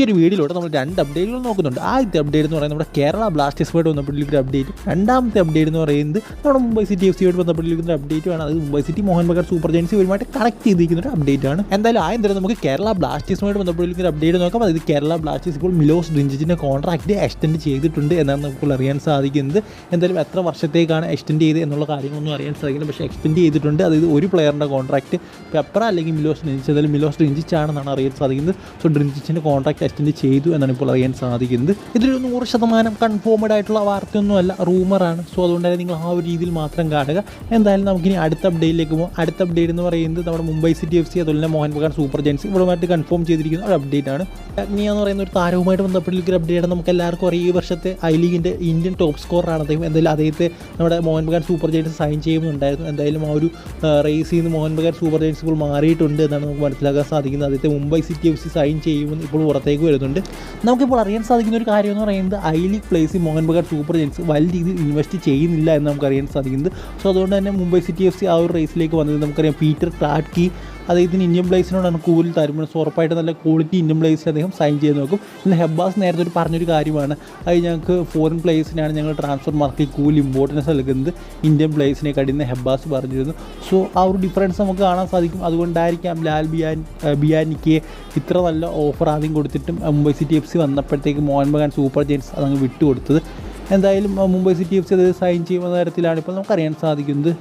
ഈ വീഡിയോയിലൂടെ നമ്മൾ രണ്ട് അപ്ഡേറ്റുകൾ നോക്കുന്നുണ്ട്. ആദ്യത്തെ അപ്ഡേറ്റ് എന്ന് പറയുന്നത് നമ്മുടെ കേരള ബ്ലാസ്റ്റേഴ്സ് ബ്ലാസ്റ്റേഴ്സുമായിട്ട് ബന്ധപ്പെട്ടിരിക്കുന്ന അപ്ഡേറ്റ് രണ്ടാമത്തെ അപ്ഡേറ്റ് എന്ന് പറയുന്നത് നമ്മുടെ മുംബൈ സിറ്റി എഫ് സിയോട് ബന്ധപ്പെട്ടിരിക്കുന്ന അപ്ഡേറ്റ് ആണ്. അത് മുംബൈ സിറ്റി മോഹൻ ബഗാർ സൂപ്പർ ജയൻസി ഇവരുമായിട്ട് കണക്ട് ചെയ്തിരിക്കുന്ന ഒരു അപ്ഡേറ്റ് ആണ്. എന്തായാലും ആദ്യം തന്നെ നമുക്ക് കേരള ബ്ലാസ്റ്റേഴ്സുമായിട്ട് ബന്ധപ്പെട്ടിരിക്കുന്ന അപ്ഡേറ്റ് നോക്കാം. അതായത് കേരള ബ്ലാസ്റ്റേഴ്സ് ഇപ്പോൾ മിലോസ് ഡ്രിഞ്ചിന്റെ കോൺട്രാക്റ്റ് എക്സ്റ്റെൻഡ് ചെയ്തിട്ടുണ്ട് എന്നാണ് നമുക്ക് അറിയാൻ സാധിക്കുന്നത്. എന്തായാലും എത്ര വർഷത്തേക്കാണ് എക്സ്റ്റെൻഡ് ചെയ്ത് എന്നുള്ള കാര്യങ്ങളൊന്നും അറിയാൻ സാധിക്കില്ല. പക്ഷേ എക്സ്റ്റെൻഡ് ചെയ്തിട്ടുണ്ട്. അതായത് ഒരു പ്ലെയറിന്റെ കോൺട്രാക്റ്റ് പെപ്പറ അല്ലെങ്കിൽ മിലോസ് ഡ്രിഞ്ചിച്ച് എന്തായാലും മിലോസ് ഡ്രിഞ്ചിച്ചാണെന്നാണ് അറിയാൻ സാധിക്കുന്നത്. സോ ഡ്രിഞ്ചിച്ചിന്റെ കോൺട്രാക്ട് എക്സ്റ്റെൻഡ് ചെയ്തു എന്നാണ് ഇപ്പോൾ അറിയാൻ സാധിക്കുന്നത്. ഇതിലൊരു നൂറ് ശതമാനം കൺഫേംഡ് ആയിട്ടുള്ള വാർത്തയൊന്നുമല്ല റൂമറാണ്. സോ അതുകൊണ്ട് തന്നെ നിങ്ങൾ ആ ഒരു രീതിയിൽ മാത്രം കാണുക. എന്തായാലും നമുക്കിനി അടുത്ത അപ്ഡേറ്റിലേക്ക് പോകും അടുത്ത അപ്ഡേറ്റ് എന്ന് പറയുന്നത് നമ്മുടെ മുംബൈ സിറ്റി എഫ് സി അതുപോലെ തന്നെ മോഹൻ ബഗാൻ സൂപ്പർ ജയൻസ് ഇവിടുമായിട്ട് കൺഫേം ചെയ്തിരിക്കുന്ന ഒരു അപ്ഡേറ്റ് ആണ്. അഗ്നിയ എന്ന് പറയുന്ന ഒരു താരവുമായിട്ട് ഒരു അപ്ഡേറ്റ് ആണ് നമുക്ക് എല്ലാവർക്കും അറിയാം. ഈ വർഷത്തെ ഐ ലീഗിന്റെ ഇന്ത്യൻ ടോപ്പ് സ്കോറാണ് അദ്ദേഹം. എന്തായാലും അദ്ദേഹത്തെ നമ്മുടെ Mohan Bagan super giants sign ചെയ്യുന്നുണ്ടായിരുന്നു. എന്തായാലും ആ ഒരു റേസിൽ നിന്ന് മോഹൻ ബഗാൻ സൂപ്പർ ജയൻസ് ഇപ്പോൾ മാറിയിട്ടുണ്ട് എന്നാണ് നമുക്ക് മനസ്സിലാക്കാൻ സാധിക്കുന്നത്. അദ്ദേഹത്തെ Mumbai city F C sign ചെയ്യുമെന്ന് ഇപ്പോൾ പുറത്തേക്ക് വരുന്നുണ്ട്. നമുക്കിപ്പോൾ അറിയാൻ സാധിക്കുന്ന ഒരു കാര്യം എന്ന് പറയുന്നത് I league place Mohan Bagan super giants വലിയ രീതിയിൽ ഇൻവെസ്റ്റ് ചെയ്യുന്നില്ല എന്ന് നമുക്ക് അറിയാൻ സാധിക്കുന്നത്. സോ അതുകൊണ്ട് തന്നെ മുംബൈ സിറ്റി എഫ് സി ആ ഒരു റേസിലേക്ക് വന്നത് നമുക്കറിയാം. പീറ്റർ ക്ലാഡ്കി അദ്ദേഹത്തിന് ഇന്ത്യൻ പ്ലേസിനോടാണ് കൂടുതൽ താല്പര്യം സോ ഉറപ്പായിട്ട് നല്ല ക്വാളിറ്റി ഇന്ത്യൻ പ്ലേസിൽ അദ്ദേഹം സൈൻ ചെയ്ത് നോക്കും. പിന്നെ ഹെബ്ബാസ് നേരത്തെ ഒരു പറഞ്ഞൊരു കാര്യമാണ്. അത് ഞങ്ങൾക്ക് ഫോറിൻ പ്ലേസിനാണ് ഞങ്ങൾ ട്രാൻസ്ഫർ മാർക്കിൽ കൂടുതൽ ഇമ്പോർട്ടൻസ് നൽകുന്നത്. ഇന്ത്യൻ പ്ലേസിനെ കടിയുന്ന ഹെബ്ബാസ് പറഞ്ഞിരുന്നു. സോ ആ ഒരു ഡിഫറൻസ് നമുക്ക് കാണാൻ സാധിക്കും. അതുകൊണ്ടായിരിക്കാം ലാൽ ബിയാൻ ബിയാനിക്ക് ഇത്ര നല്ല ഓഫർ ആദ്യം കൊടുത്തിട്ടും മുംബൈ സിറ്റി എഫ് സി വന്നപ്പോഴത്തേക്ക് മോഹൻ ബഗാൻ സൂപ്പർ ജയൻസ് അതങ്ങ് വിട്ടുകൊടുത്തത്. എന്തായാലും മുംബൈ സിറ്റി എഫ് സി അത് സൈൻ ചെയ്യുന്ന തരത്തിലാണ് ഇപ്പോൾ നമുക്കറിയാൻ സാധിക്കുന്നത്.